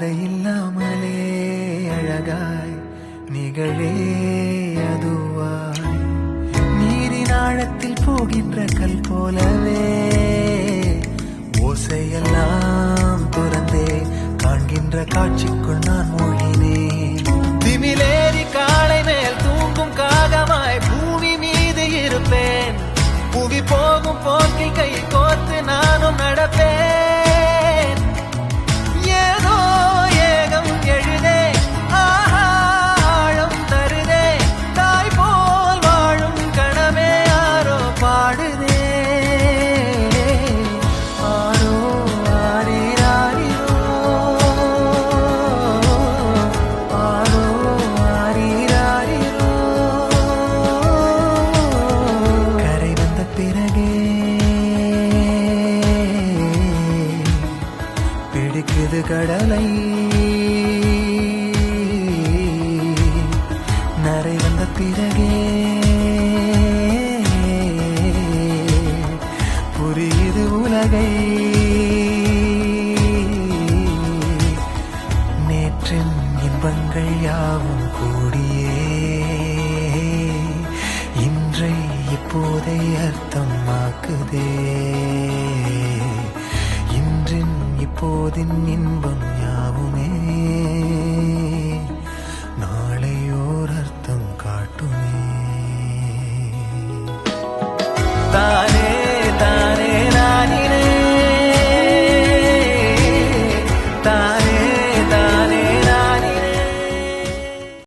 பாதை அழகாய் நிகழே அதுவாய் நீரின் ஆழத்தில் போகின்ற கல் போலவே ஓசையெல்லாம் துறந்தே காண்கின்ற காட்சிக்குள் நான் மொழி இன்பங்கள் யாவும் கூடியே. இன்றை இப்போதை அர்த்தம் ஆக்குதே. இன்றின் இப்போதின் இன்பம் யாவுமே.